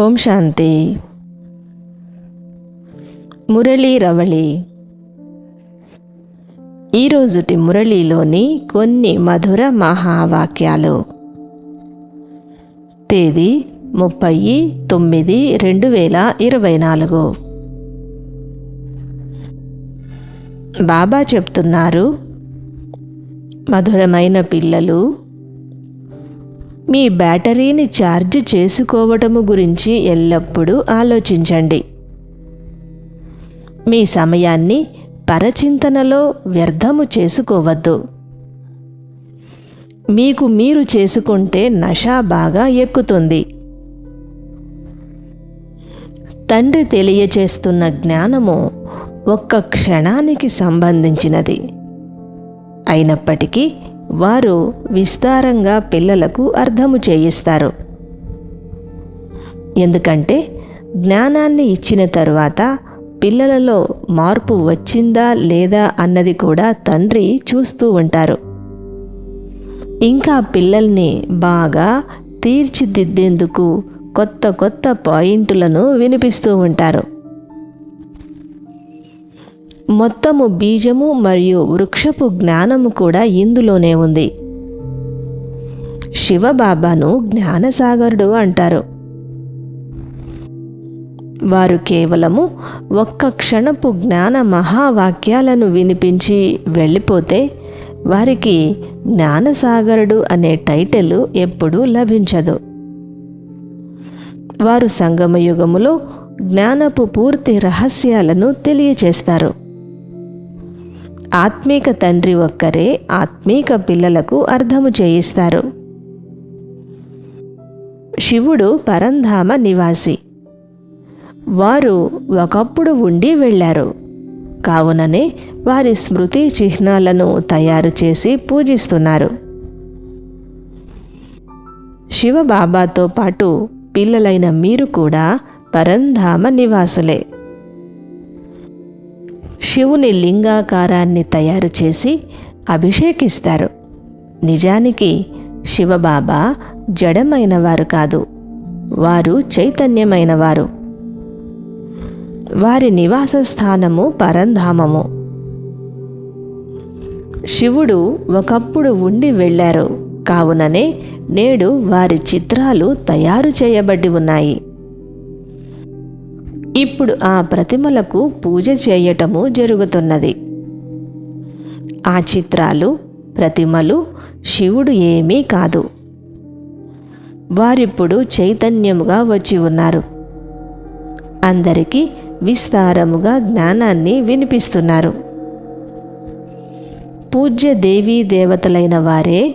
ఓం శాంతి. మురళీ రవళి. ఈరోజుటి మురళీలోని కొన్ని మధుర మహావాక్యాలు. తేదీ ముప్పై తొమ్మిది రెండు వేల ఇరవై నాలుగు. బాబా చెప్తున్నారు మధురమైన పిల్లలు మీ బ్యాటరీని ఛార్జ్ చేసుకోవటము గురించి ఎల్లప్పుడూ ఆలోచించండి. మీ సమయాన్ని పరచింతనలో వ్యర్థము చేసుకోవద్దు. మీకు మీరు చేసుకుంటే నష బాగా ఎక్కుతుంది. తండ్రి తెలియచేస్తున్న జ్ఞానము ఒక్క క్షణానికి సంబంధించినది. అయినప్పటికీ వారు విస్తారంగా పిల్లలకు అర్థము చేయిస్తారు. ఎందుకంటే జ్ఞానాన్ని ఇచ్చిన తరువాత పిల్లలలో మార్పు వచ్చిందా లేదా అన్నది కూడా తండ్రి చూస్తూ ఉంటారు. ఇంకా పిల్లల్ని బాగా తీర్చిదిద్దేందుకు కొత్త కొత్త పాయింట్లను వినిపిస్తూ ఉంటారు. మొత్తము బీజము మరియు వృక్షపు జ్ఞానము కూడా ఇందులోనే ఉంది. శివబాబాను జ్ఞానసాగరుడు అంటారు. వారు కేవలము ఒక్క క్షణపు జ్ఞాన మహావాక్యాలను వినిపించి వెళ్ళిపోతే వారికి జ్ఞానసాగరుడు అనే టైటిల్ ఎప్పుడూ లభించదు. వారు సంగమయుగములో జ్ఞానపు పూర్తి రహస్యాలను తెలియచేస్తారు. ఆత్మీక తండ్రి ఒక్కరే ఆత్మీక పిల్లలకు అర్థము చేయిస్తారు. శివుడు పరంధామ నివాసి. వారు ఒకప్పుడు ఉండి వెళ్ళారు. కావుననే వారి స్మృతి చిహ్నాలను తయారు చేసి పూజిస్తున్నారు. శివబాబాతో పాటు పిల్లలైన మీరు కూడా పరంధామ నివాసులే. శివుని లింగాకారాన్ని తయారు చేసి అభిషేకిస్తారు. నిజానికి శివబాబా జడమైన వారు కాదు వారు చైతన్యమైన వారు వారి నివాస స్థానము పరంధామము. శివుడు ఒకప్పుడు ఉండి వెళ్ళారు కావుననే నేడు వారి చిత్రాలు తయారు చేయబడి ఉన్నాయి. ఇప్పుడు ఆ ప్రతిమలకు పూజ చేయటము జరుగుతున్నది. ఆ చిత్రాలు ప్రతిమలు శివుడు ఏమీ కాదు. వారిప్పుడు చైతన్యముగా వచ్చి ఉన్నారు. అందరికీ విస్తారముగా జ్ఞానాన్ని వినిపిస్తున్నారు. పూజ్య దేవీ దేవతలైన వారే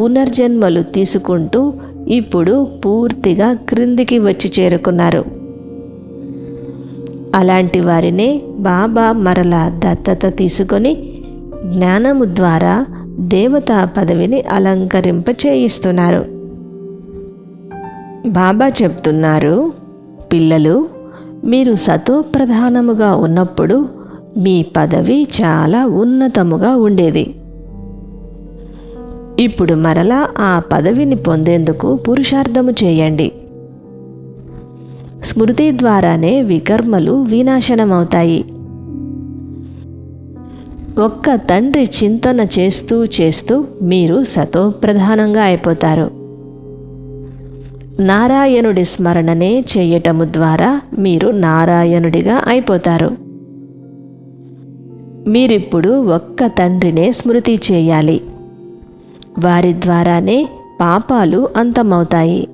పునర్జన్మలు తీసుకుంటూ ఇప్పుడు పూర్తిగా క్రిందికి వచ్చి చేరుకున్నారు. అలాంటి వారినే బాబా మరలా దత్తత తీసుకొని జ్ఞానము ద్వారా దేవతా పదవిని అలంకరింప చేయిస్తున్నారు. బాబా చెప్తున్నారు పిల్లలు మీరు సతో ప్రధానముగా ఉన్నప్పుడు మీ పదవి చాలా ఉన్నతముగా ఉండేది. ఇప్పుడు మరలా ఆ పదవిని పొందేందుకు పురుషార్థము చేయండి. స్మృతి ద్వారానే వికర్మలు వినాశనమవుతాయి. ఒక్క తండ్రి చింతన చేస్తూ చేస్తూ మీరు సతో ప్రధానంగా అయిపోతారు. నారాయణుడి స్మరణనే చేయటము ద్వారా మీరు నారాయణుడిగా అయిపోతారు. మీరిప్పుడు ఒక్క తండ్రినే స్మృతి చేయాలి. వారి ద్వారానే పాపాలు అంతమవుతాయి.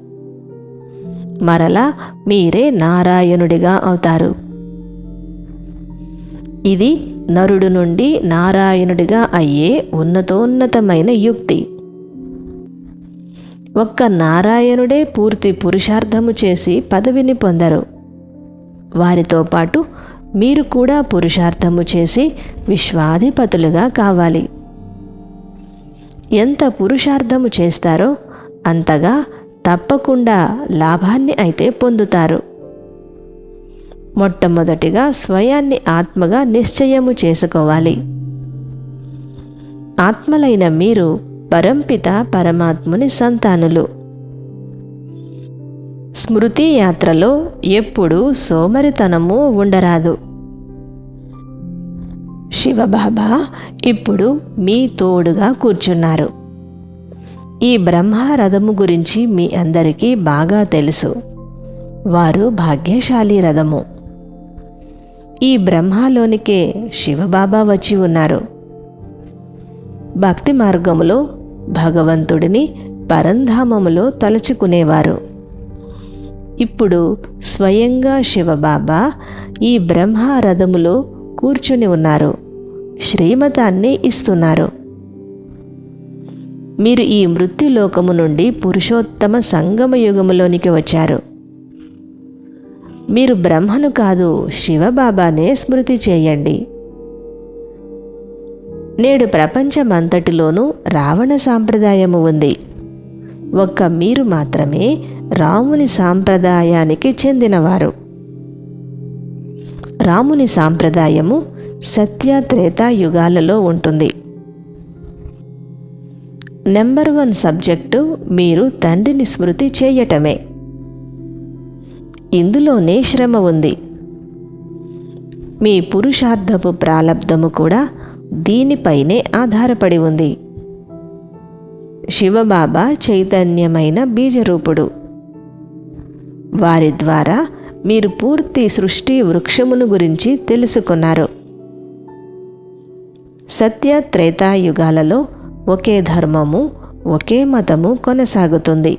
మరలా మీరే నారాయణుడిగా అవుతారు. ఇది నరుడు నుండి నారాయణుడిగా అయ్యే ఉన్నతోన్నతమైన యుక్తి. ఒక్క నారాయణుడే పూర్తి పురుషార్థము చేసి పదవిని పొందరు. వారితో పాటు మీరు కూడా పురుషార్థము చేసి విశ్వాధిపతులుగా కావాలి. ఎంత పురుషార్థము చేస్తారో అంతగా తప్పకుండా లాభాన్ని అయితే పొందుతారు. మొట్టమొదటిగా స్వయాన్ని ఆత్మగా నిశ్చయము చేసుకోవాలి. ఆత్మలైన మీరు పరంపిత పరమాత్ముని సంతానులు. స్మృతి యాత్రలో ఎప్పుడూ సోమరితనము ఉండరాదు. శివబాబా ఇప్పుడు మీ తోడుగా కూర్చున్నారు. ఈ బ్రహ్మరథము గురించి మీ అందరికీ బాగా తెలుసు. వారు భాగ్యశాలి రథము. ఈ బ్రహ్మలోనికే శివబాబా వచ్చి ఉన్నారు. భక్తి మార్గములో భగవంతుడిని పరంధామములో తలుచుకునేవారు. ఇప్పుడు స్వయంగా శివబాబా ఈ బ్రహ్మరథములో కూర్చుని ఉన్నారు. శ్రీమతాన్ని ఇస్తున్నారు. మీరు ఈ మృత్యులోకము నుండి పురుషోత్తమ సంగమ యుగములోనికి వచ్చారు. మీరు బ్రహ్మను కాదు శివబాబానే స్మృతి చేయండి. నేడు ప్రపంచమంతటిలోనూ రావణ సాంప్రదాయము ఉంది. ఒక్క మీరు మాత్రమే రాముని సాంప్రదాయానికి చెందినవారు. రాముని సాంప్రదాయము సత్య త్రేతా యుగాలలో ఉంటుంది. నెంబర్ వన్ సబ్జెక్టు మీరు తండ్రిని స్మృతి చేయటమే. ఇందులోనే శ్రమ ఉంది. మీ పురుషార్థపు ప్రాలబ్ధము కూడా దీనిపైనే ఆధారపడి ఉంది. శివబాబా చైతన్యమైన బీజరూపుడు. వారి ద్వారా మీరు పూర్తి సృష్టి వృక్షమును గురించి తెలుసుకున్నారు. సత్య త్రేతాయుగాలలో ఒకే ధర్మము ఒకే మతము కొనసాగుతుంది.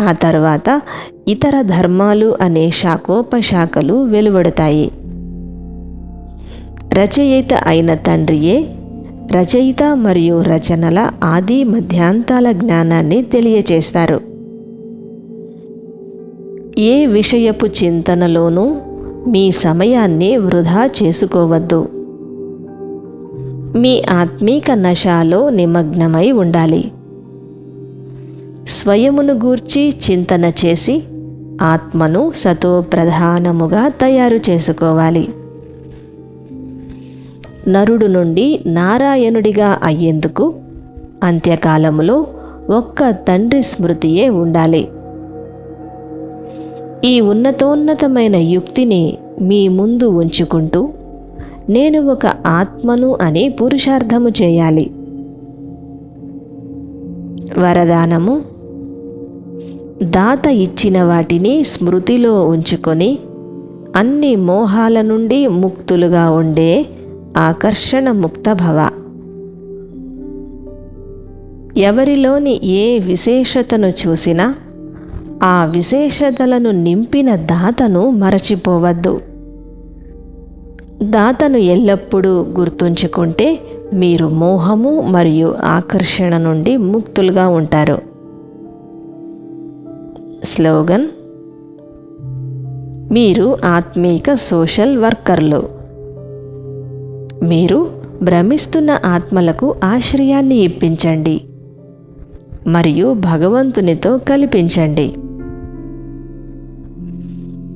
ఆ తర్వాత ఇతర ధర్మాలు అనే శాఖోపశాఖలు వెలువడతాయి. రచయిత అయిన తండ్రియే రచయిత మరియు రచనల ఆది మధ్యాంతాల జ్ఞానాన్ని తెలియచేస్తారు. ఏ విషయపు చింతనలోనూ మీ సమయాన్ని వృధా చేసుకోవద్దు. మీ ఆత్మీక నశాలో నిమగ్నమై ఉండాలి. స్వయమును గూర్చి చింతన చేసి ఆత్మను సతో ప్రధానముగా తయారు చేసుకోవాలి. నరుడు నుండి నారాయణుడిగా అయ్యేందుకు అంత్యకాలములో ఒక్క తండ్రి స్మృతియే ఉండాలి. ఈ ఉన్నతోన్నతమైన యుక్తిని మీ ముందు ఉంచుకుంటూ నేను ఒక ఆత్మను అని పురుషార్థము చేయాలి. వరదానము దాత ఇచ్చిన వాటిని స్మృతిలో ఉంచుకొని అన్ని మోహాల నుండి ముక్తులుగా ఉండే ఆకర్షణ ముక్త భవ. ఎవరిలోని ఏ విశేషతను చూసినా ఆ విశేషతలను నింపిన దాతను మరచిపోవద్దు. దాతను ఎల్లప్పుడూ గుర్తుంచుకుంటే మీరు మోహము మరియు ఆకర్షణ నుండి ముక్తులుగా ఉంటారు. స్లోగన్ మీరు ఆత్మీక సోషల్ వర్కర్లు. మీరు భ్రమిస్తున్న ఆత్మలకు ఆశ్రయాన్ని ఇప్పించండి మరియు భగవంతునితో కల్పించండి.